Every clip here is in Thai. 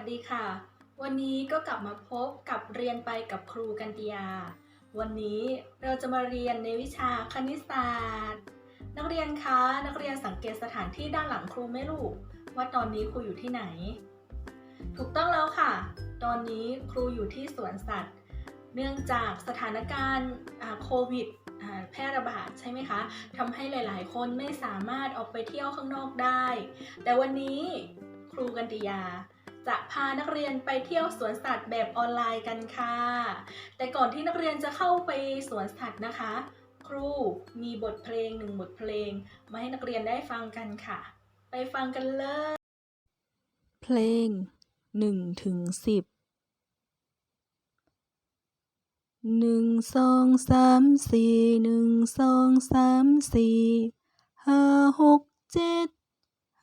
สดีค่ะ วันนี้ก็กลับมาพบกับเรียนไปกับครูกันติยา วันนี้เราจะมาเรียนในวิชาคณิตศาสตร์ นักเรียนคะนักเรียนสังเกตสถานที่ด้านหลังครูไหม่ลูกว่าตอนนี้ครูอยู่ที่ไหน ถูกต้องแล้วค่ะ ตอนนี้ครูอยู่ที่สวนสัตว์ เนื่องจากสถานการณ์โควิดแพร่ระบาดใช่ไหมคะทำให้หลาย ๆ คนไม่สามารถออกไปเที่ยวข้างนอกได้ แต่วันนี้ครูกันติยา จะพานักเรียนไปเที่ยวสวนสัตว์แบบออนไลน์กันค่ะ แต่ก่อนที่นักเรียนจะเข้าไปสวนสัตว์นะคะ ครูมีบทเพลงหนึ่งบทเพลง มาให้นักเรียนได้ฟังกันค่ะ ไปฟังกันเลย เพลงหนึ่งถึงสิบหนึ่งสองสามสี่หนึ่งสองสามสี่ห้าหกเจ็ด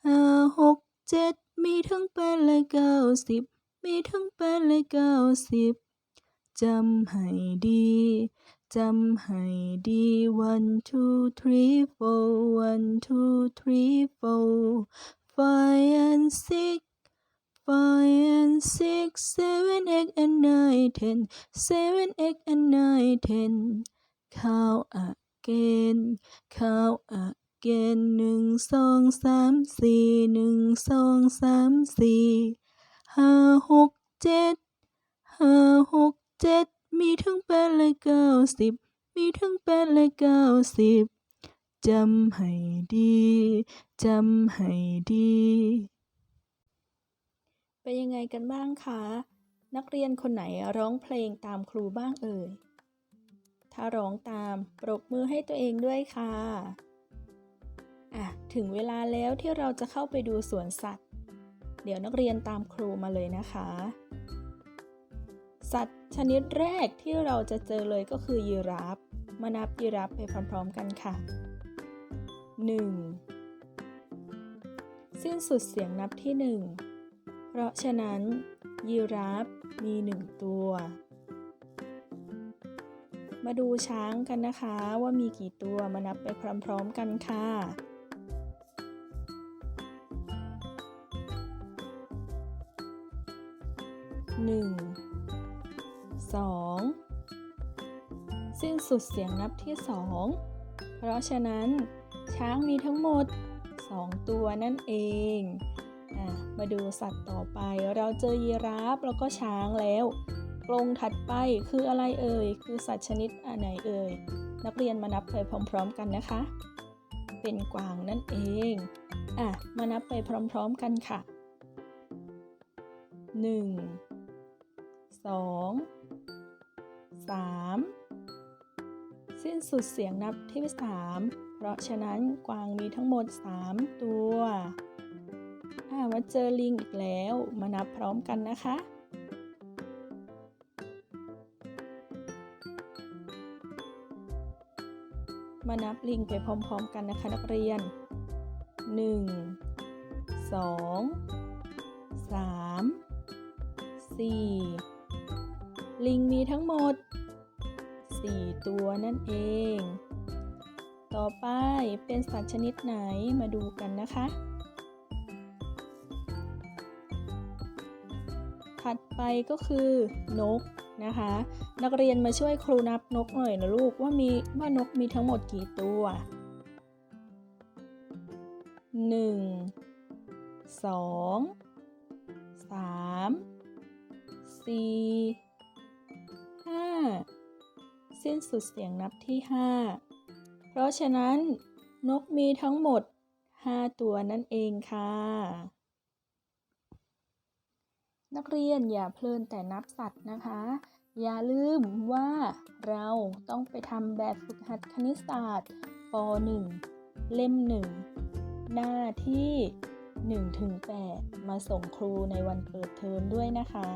ห้าหกเจ็ด มีทั้งแปดและเก้าสิบ มีทั้งแปดและเก้าสิบ จำให้ดี จำให้ดี one two three four one two three four five and six Five and six, seven, eight, and nine, ten. Seven, eight, and nine, ten. Count again, count again. เกณฑ์หนึ่งสองสามสี่หนึ่งสองสามสี่ห้าหกเจ็ดห้าหกเจ็ดมีทั้งแปดและเก้าสิบมีทั้งแปดและเก้าสิบจำให้ดีจำให้ดี เป็นยังไงกันบ้างคะ นักเรียนคนไหนร้องเพลงตามครูบ้างเอ่ย ถ้าร้องตามปรบมือให้ตัวเองด้วยคะ่ะ ถึงเวลาแล้วที่เราจะเข้าไปดูสวนสัตว์ เดี๋ยวนักเรียนตามครูมาเลยนะคะ สัตว์ชนิดแรกที่เราจะเจอเลยก็คือยีราฟ มานับยีราฟไปพร้อมๆกันค่ะ 1. สิ้นสุดเสียงนับที่ 1 เพราะฉะนั้น ยีราฟมีหนึ่งตัว มาดูช้างกันนะคะว่ามีกี่ตัวมานับไปพร้อมๆกันค่ะ หนึ่งสองสิ้นสุดเสียงนับที่สองเพราะฉะนั้น ช้างมีทั้งหมด 2 ตัวนั่นเองอมาดูสัตว์ต่อไปเราเจอยีราฟแล้วก็ช้างแล้วกรงถัดไปคืออะไรเอ่ย คือสัตว์ชนิดอันไหนเอ่ย นักเรียนมานับไปพร้อม ๆ กันนะคะ เป็นกวางนั่นเอง อะ มานับไปพร้อม ๆ กันค่ะ 1 2 3สิ้นสุดเสียงนับที่3เพราะฉะนั้นกวางมีทั้งหมด 3 ตัวอ่ามาเจอลิงอีกแล้วมานับพร้อมกันนะคะ มานับลิงไปพร้อมๆกันนะคะนักเรียน 1 2 3 4 ลิงมีทั้งหมด 4 ตัวนั่นเอง ต่อไปเป็นสัตว์ชนิดไหนมาดูกันนะคะ ถัดไปก็คือนกนะคะ นักเรียนมาช่วยครูนับนกหน่อยนะลูกว่ามีว่านกมีทั้งหมดกี่ตัว 1 2 3 4 สิ้นสุดเสียงนับที่ 5 เพราะฉะนั้นนกมีทั้งหมด 5 ตัวนั่นเองค่ะ นักเรียนอย่าเพลินแต่นับสัตว์นะคะ อย่าลืมว่าเราต้องไปทำแบบฝึกหัดคณิตศาสตร์ป .1 เล่ม 1 หน้าที่1ถึง8มาส่งครูในวันเปิดเทอมด้วยนะคะ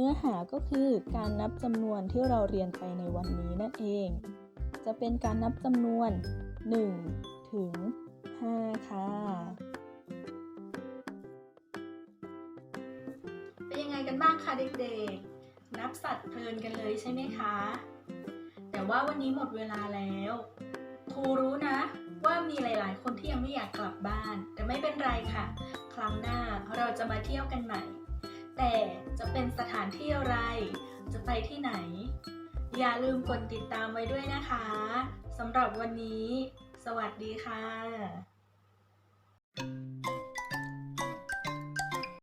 เนื้อหาก็คือการนับจำนวนที่เราเรียนไปในวันนี้นั่นเอง จะเป็นการนับจำนวน 1 ถึง 5 ค่ะ เป็นยังไงกันบ้างคะเด็กๆ นับสัตว์เพลินกันเลยใช่ไหมคะ แต่ว่าวันนี้หมดเวลาแล้ว ครูรู้นะว่ามีหลาย ๆ คนที่ยังไม่อยากกลับบ้าน แต่ไม่เป็นไรค่ะ ครั้งหน้าเราจะมาเที่ยวกันใหม่ แต่จะเป็นสถานที่อะไร จะไปที่ไหน อย่าลืมกดติดตามไว้ด้วยนะคะสำหรับวันนี้ สวัสดีค่ะ